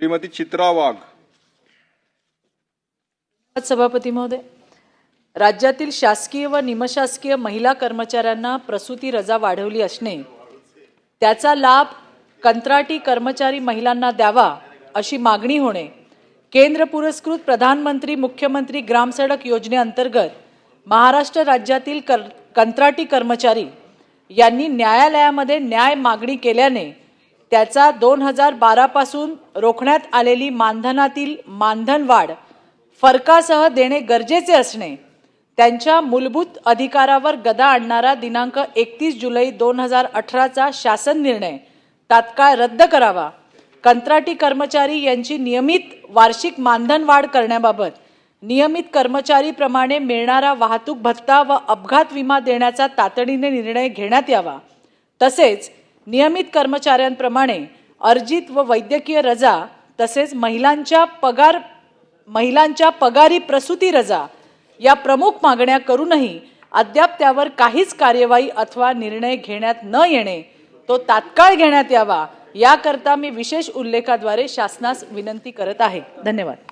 श्रीमती चित्रा वाघ. सभापती महोदय. राज्यातील शासकीय व निमशासकीय महिला कर्मचाऱ्यांना प्रसूती रजा वाढवली असणे त्याचा लाभ कंत्राटी कर्मचारी महिलांना द्यावा अशी मागणी होणे केंद्र पुरस्कृत प्रधानमंत्री मुख्यमंत्री ग्रामसडक योजनेअंतर्गत महाराष्ट्र राज्यातील कर कंत्राटी कर्मचारी यांनी न्यायालयामध्ये न्याय मागणी केल्याने त्याचा दोन हजार बारापासून रोखण्यात आलेली मानधनातील मानधन वाढ फरकासह देणे गरजेचे असणे त्यांच्या मूलभूत अधिकारावर गदा आणणारा दिनांक एकतीस जुलै दोन हजार अठराचा शासन निर्णय तात्काळ रद्द करावा. कंत्राटी कर्मचारी यांची नियमित वार्षिक मानधन वाढ करण्याबाबत नियमित कर्मचारीप्रमाणे मिळणारा वाहतूक भत्ता व अपघात विमा देण्याचा तातडीने निर्णय घेण्यात यावा. तसेच नियमित कर्मचाऱ्यांप्रमाणे अर्जित व वैद्यकीय रजा तसेच महिलांच्या पगार महिलांच्या पगारी प्रसूती रजा या प्रमुख मागण्या करूनही अद्याप त्यावर काहीच कार्यवाही अथवा निर्णय घेण्यात न येणे तो तात्काळ घेण्यात यावा याकरता मी विशेष उल्लेखाद्वारे शासनास विनंती करत आहे. धन्यवाद.